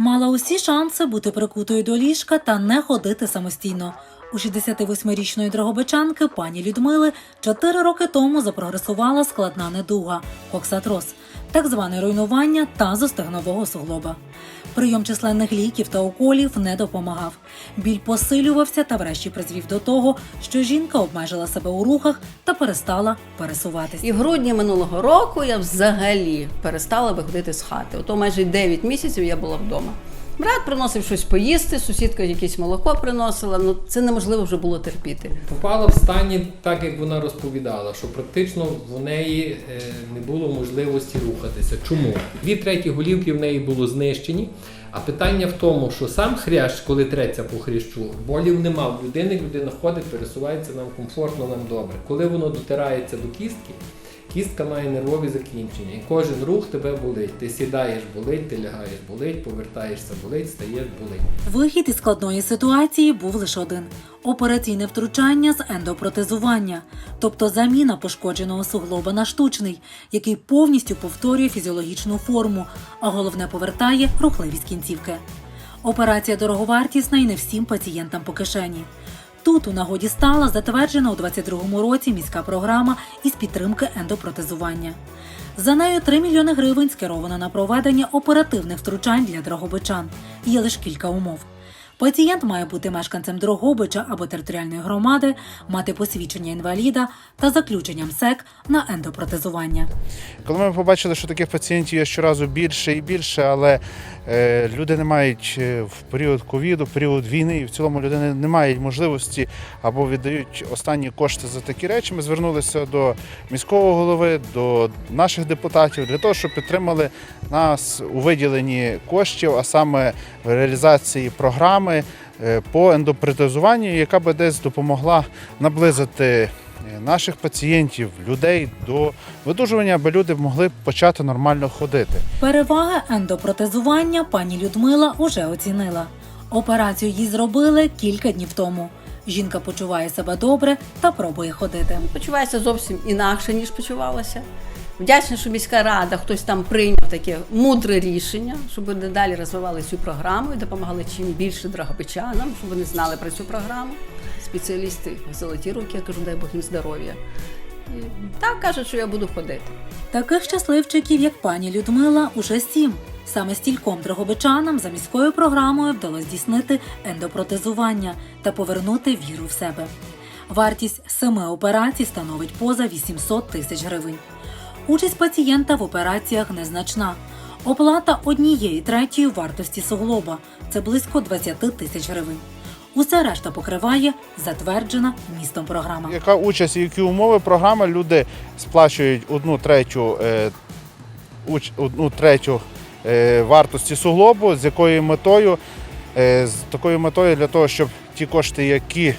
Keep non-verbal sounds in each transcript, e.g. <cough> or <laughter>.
Мала усі шанси бути прикутою до ліжка та не ходити самостійно. У 68-річної дрогобичанки пані Людмили 4 роки тому запрогресувала складна недуга коксатроз, так зване руйнування тазостегнового суглоба. Прийом численних ліків та уколів не допомагав. Біль посилювався та врешті призвів до того, що жінка обмежила себе у рухах та перестала пересуватися. І в грудні минулого року я взагалі перестала виходити з хати. Ото майже 9 місяців я була вдома. Брат приносив щось поїсти, сусідка якесь молоко приносила. Ну це неможливо вже було терпіти. Попала в стані, так як вона розповідала, що практично в неї е, не було можливості рухатися. Чому? Дві треті голівки в неї було знищені. А питання в тому, що сам хрящ, коли треться по хрящу, болів нема в людини, людина ходить, пересувається нам комфортно, нам добре. Коли воно дотирається до кістки, кістка має нервові закінчення. І кожен рух тебе болить. Ти сідаєш, болить, ти лягаєш, болить, повертаєшся, болить, стаєш, болить. Вихід із складної ситуації був лише один: операційне втручання з ендопротезування, тобто заміна пошкодженого суглоба на штучний, який повністю повторює фізіологічну форму, а головне повертає рухливість кінцівки. Операція дороговартісна і не всім пацієнтам по кишені. Тут у нагоді стала затверджена у 22-му році міська програма із підтримки ендопротезування. За нею 3 мільйони гривень скеровано на проведення оперативних втручань для дрогобичан. Є лише кілька умов. Пацієнт має бути мешканцем Дрогобича або територіальної громади, мати посвідчення інваліда та заключення МСЕК на ендопротезування. Коли ми побачили, що таких пацієнтів є щоразу більше і більше, але люди не мають е, в період ковіду, період війни, і в цілому людини не мають можливості або віддають останні кошти за такі речі. Ми звернулися до міського голови, до наших депутатів для того, щоб підтримали нас у виділенні коштів, а саме в реалізації програми е, по ендопротезуванню, яка би десь допомогла наблизити е, наших пацієнтів, людей до видужування, аби люди могли почати нормально ходити. Переваги ендопротезування пані Людмила уже оцінила. Операцію їй зробили кілька днів тому. Жінка почуває себе добре та пробує ходити. Почуваюся зовсім інакше, ніж почувалася. Вдячна, що міська рада хтось там прийняв таке мудре рішення, щоб вони далі розвивали цю програму і допомагали чим більше драгобичанам, щоб вони знали про цю програму. Спеціалісти золоті руки, я кажу, дай Бог їм здоров'я. І так кажуть, що я буду ходити. Таких щасливчиків, як пані Людмила, уже сім. Саме стільком дрогобичанам за міською програмою вдалося здійснити ендопротезування та повернути віру в себе. Вартість семи операцій становить поза 800 тисяч гривень. Участь пацієнта в операціях незначна. Оплата однієї третьої вартості суглоба це близько 20 тисяч гривень. Усе решта покриває затверджена містом програма. Яка участь і які умови програми? Люди сплачують одну третю, е, одну третю е, вартості суглобу, з якою метою, е, з такою метою для того, щоб ті кошти, які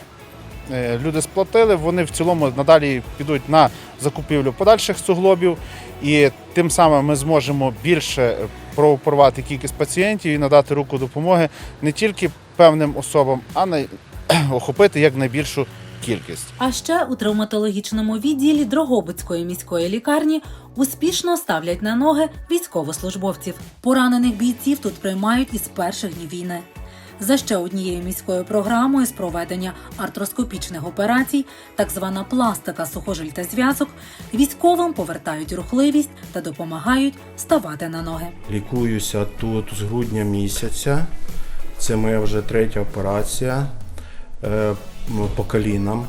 люди сплатили, вони в цілому надалі підуть на закупівлю подальших суглобів, і тим самим ми зможемо більше прооперувати кількість пацієнтів і надати руку допомоги не тільки певним особам, а най... <clears throat> охопити як найбільшу кількість. А ще у травматологічному відділі Дрогобицької міської лікарні успішно ставлять на ноги військовослужбовців. Поранених бійців тут приймають із перших днів війни. За ще однією міською програмою з проведення артроскопічних операцій, так звана пластика сухожиль та зв'язок, військовим повертають рухливість та допомагають ставати на ноги. Лікуюся тут з грудня місяця. Це моя вже третя операція е, по колінам.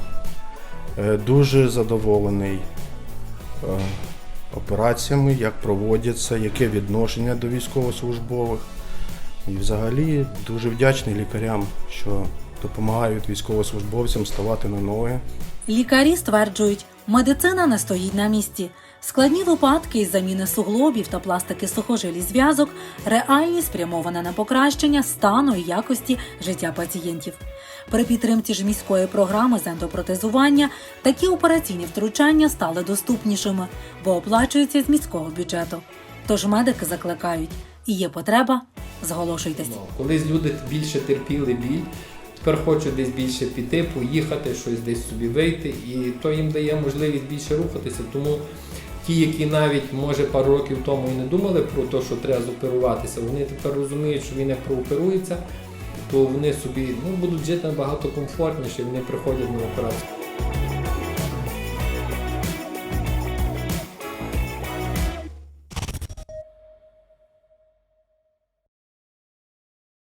Е, Дуже задоволений е, операціями, як проводяться, яке відношення до військовослужбових. І взагалі дуже вдячний лікарям, що допомагають військовослужбовцям ставати на ноги. Лікарі стверджують, медицина не стоїть на місці. Складні випадки із заміни суглобів та пластики сухожилі зв'язок реальні спрямована на покращення стану і якості життя пацієнтів. При підтримці ж міської програми з ендопротезування такі операційні втручання стали доступнішими, бо оплачуються з міського бюджету. Тож медики закликають, і є потреба, зголошуйтесь. Ну, Колись люди більше терпіли біль, тепер хочуть десь більше піти, поїхати, щось десь собі вийти, і то їм дає можливість більше рухатися. Тому ті, які навіть може пару років тому і не думали про те, що треба зоперуватися, вони тепер розуміють, що він як прооперується, то вони собі ну, будуть жити набагато комфортніше, вони приходять на операцію.